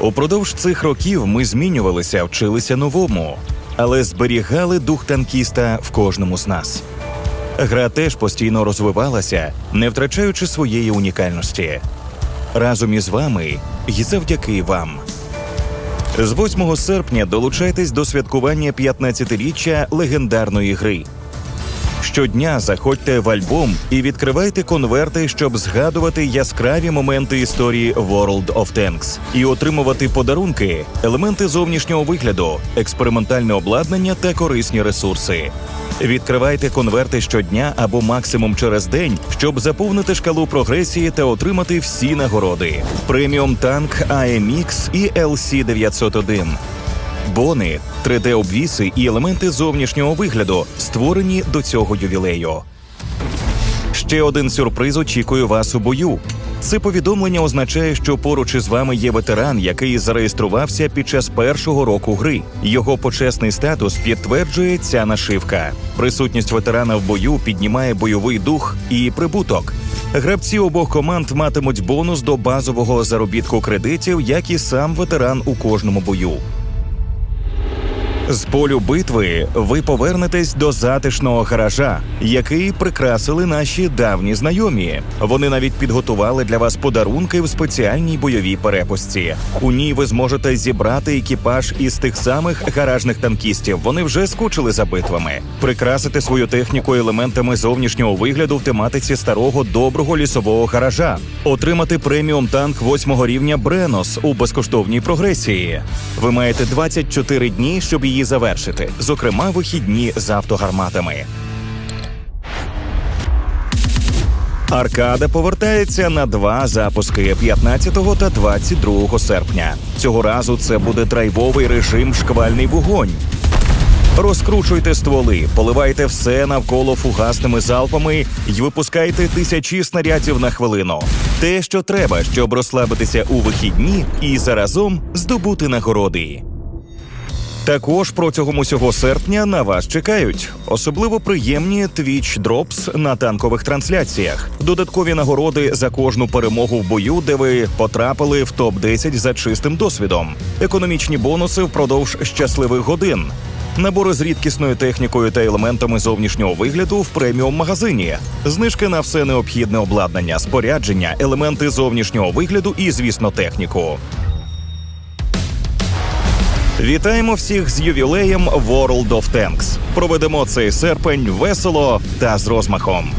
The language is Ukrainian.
Упродовж цих років ми змінювалися, вчилися новому, але зберігали дух танкіста в кожному з нас. Гра теж постійно розвивалася, не втрачаючи своєї унікальності. Разом із вами і завдяки вам. З 8 серпня долучайтесь до святкування 15-річчя легендарної гри. Щодня заходьте в альбом і відкривайте конверти, щоб згадувати яскраві моменти історії World of Tanks. І отримувати подарунки, елементи зовнішнього вигляду, експериментальне обладнання та корисні ресурси. Відкривайте конверти щодня або максимум через день, щоб заповнити шкалу прогресії та отримати всі нагороди: преміум танк AMX і LC 901 бони, 3D-обвіси і елементи зовнішнього вигляду, створені до цього ювілею. Ще один сюрприз очікує вас у бою. Це повідомлення означає, що поруч із вами є ветеран, який зареєструвався під час першого року гри. Його почесний статус підтверджує ця нашивка. Присутність ветерана в бою піднімає бойовий дух і прибуток. Гравці обох команд матимуть бонус до базового заробітку кредитів, як і сам ветеран у кожному бою. З полю битви ви повернетесь до затишного гаража, який прикрасили наші давні знайомі. Вони навіть підготували для вас подарунки в спеціальній бойовій перепустці. У ній ви зможете зібрати екіпаж із тих самих гаражних танкістів. Вони вже скучили за битвами. Прикрасити свою техніку елементами зовнішнього вигляду в тематиці старого доброго лісового гаража, отримати преміум танк восьмого рівня Бренос у безкоштовній прогресії. Ви маєте 24 дні, щоб її завершити, зокрема вихідні з автогарматами. Аркада повертається на два запуски 15 та 22 серпня. Цього разу це буде драйвовий режим шквальний вогонь. Розкручуйте стволи, поливайте все навколо фугасними залпами і випускайте тисячі снарядів на хвилину. Те, що треба, щоб розслабитися у вихідні і заразом здобути нагороди. Також протягом усього серпня на вас чекають особливо приємні Twitch Drops на танкових трансляціях, додаткові нагороди за кожну перемогу в бою, де ви потрапили в топ 10 за чистим досвідом, економічні бонуси впродовж щасливих годин. Набори з рідкісною технікою та елементами зовнішнього вигляду в преміум магазині, знижки на все необхідне обладнання, спорядження, елементи зовнішнього вигляду і, звісно, техніку. Вітаємо всіх з ювілеєм World of Tanks. Проведемо цей серпень весело та з розмахом.